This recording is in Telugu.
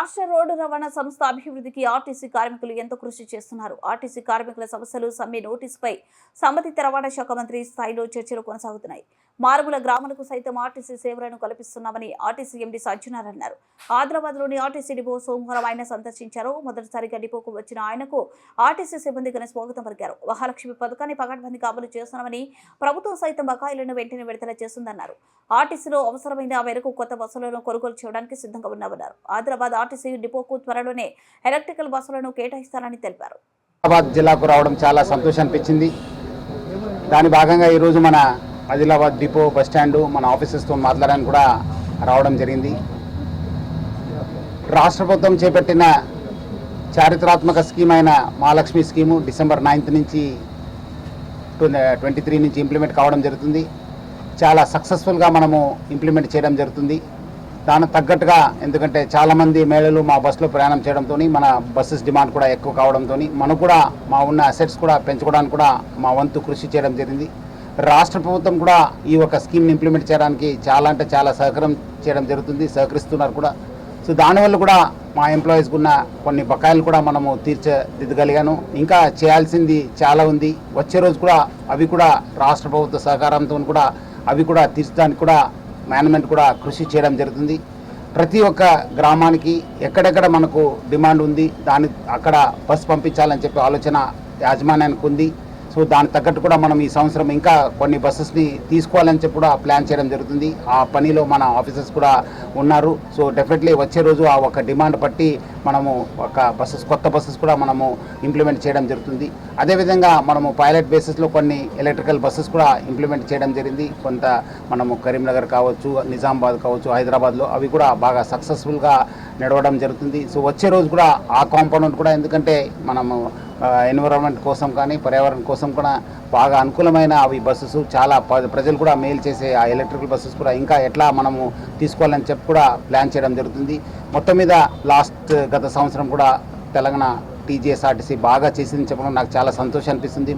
రాష్ట్ర రోడ్డు రవాణా సంస్థ అభివృద్ధికి ఆర్టీసీ కార్మికులు ఎంతో కృషి చేస్తున్నారు. ఆర్టీసీ కార్మికుల సమస్యలు సమ్మె నోటీసుపై సంబంధిత రవాణా శాఖ మంత్రి స్థాయిలో చర్చలు కొనసాగుతున్నాయి. మారుమూల గ్రామాలకు సైతం ఆర్టీసీ సేవలను కల్పిస్తున్నామని ఆర్టీసీ ఎండీ సజ్జనార్ అన్నారు. ఆదిలాబాద్లోని ఆర్టీసీ డిపో సోమవారం ఆయన సందర్శించారు. మొదటిసారిగా డిపోకు వచ్చిన ఆయనకు ఆర్టీసీ సిబ్బంది ఘన స్వాగతం పలికారు. మహాలక్ష్మి పథకాన్ని పకడ్బందీగా అమలు చేస్తున్నామని ప్రభుత్వం సైతం బకాయిలను వెంటనే విడుదల చేస్తుందన్నారు. ఆర్టీసీలో అవసరమైన మేరకు కొత్త బస్సులను కొనుగోలు చేయడానికి సిద్ధంగా ఉన్నామన్నారు. ఆదిలాబాద్ ఆర్టీసీ డిపోకు త్వరలోనే ఎలక్ట్రికల్ బస్సులను కేటాయిస్తారని తెలిపారు. ఆదిలాబాద్ జిల్లాకు రావడం చాలా సంతోషం అనిపించింది. దాని భాగంగా ఈరోజు మన ఆదిలాబాద్ డిపో బస్ స్టాండు మన ఆఫీసెస్తో మాట్లాడడానికి కూడా రావడం జరిగింది. రాష్ట్ర ప్రభుత్వం చేపట్టిన చారిత్రాత్మక స్కీమ్ అయిన మహాలక్ష్మి స్కీము డిసెంబర్ నైన్త్ నుంచి ట్వంటీ త్రీ నుంచి ఇంప్లిమెంట్ కావడం జరుగుతుంది. చాలా సక్సెస్ఫుల్గా మనము ఇంప్లిమెంట్ చేయడం జరుగుతుంది. దానికి తగ్గట్టుగా ఎందుకంటే చాలామంది మహిళలు మా బస్సులో ప్రయాణం చేయడంతో మన బస్సెస్ డిమాండ్ కూడా ఎక్కువ కావడంతో మనం కూడా మా ఉన్న అసెట్స్ కూడా పెంచుకోవడానికి కూడా మా వంతు కృషి చేయడం జరిగింది. రాష్ట్ర ప్రభుత్వం కూడా ఈ ఒక స్కీమ్ని ఇంప్లిమెంట్ చేయడానికి చాలా అంటే చాలా సహకారం చేయడం జరుగుతుంది సహకరిస్తున్నారు కూడా. సో దానివల్ల కూడా మా ఎంప్లాయీస్కి ఉన్న కొన్ని బకాయిలు కూడా మనము తీర్చదిద్దగలిగాను. ఇంకా చేయాల్సింది చాలా ఉంది. వచ్చే రోజు కూడా అవి కూడా రాష్ట్ర ప్రభుత్వ సహకారంతో కూడా అవి కూడా తీర్చడానికి కూడా మేనేజ్మెంట్ కూడా కృషి చేయడం జరుగుతుంది. ప్రతి ఒక్క గ్రామానికి ఎక్కడెక్కడ మనకు డిమాండ్ ఉంది దాని అక్కడ బస్ పంపించాలని చెప్పి ఆలోచన యాజమాన్యానికి ఉంది. సో దానికి తగ్గట్టు కూడా మనం ఈ సంవత్సరం ఇంకా కొన్ని బస్సెస్ని తీసుకోవాలని చెప్పి కూడా ప్లాన్ చేయడం జరుగుతుంది. ఆ పనిలో మన ఆఫీసర్స్ కూడా ఉన్నారు. సో డెఫినెట్లీ వచ్చే రోజు ఆ ఒక డిమాండ్ బట్టి మనము ఒక బస్సెస్ కొత్త బస్సెస్ కూడా మనము ఇంప్లిమెంట్ చేయడం జరుగుతుంది. అదేవిధంగా మనము పైలట్ బేసిస్లో కొన్ని ఎలక్ట్రికల్ బస్సెస్ కూడా ఇంప్లిమెంట్ చేయడం జరిగింది. కొంత మనము కరీంనగర్ కావచ్చు నిజామాబాద్ కావచ్చు హైదరాబాద్లో అవి కూడా బాగా సక్సెస్ఫుల్గా నడవడం జరుగుతుంది. సో వచ్చే రోజు కూడా ఆ కాంపౌండ్ కూడా ఎందుకంటే మనము ఎన్విరాన్మెంట్ కోసం కానీ పర్యావరణం కోసం కూడా బాగా అనుకూలమైన అవి బస్సెస్. చాలా ప- ప్రజలు కూడా మెయిల్ చేసే ఆ ఎలక్ట్రికల్ బస్సెస్ కూడా ఇంకా ఎట్లా మనము తీసుకోవాలని చెప్పి కూడా ప్లాన్ చేయడం జరుగుతుంది. మొత్తం మీద లాస్ట్ గత సంవత్సరం కూడా తెలంగాణ టీజీఎస్ఆర్టీసీ బాగా చేసింది చెప్పడం నాకు చాలా సంతోషం అనిపిస్తుంది.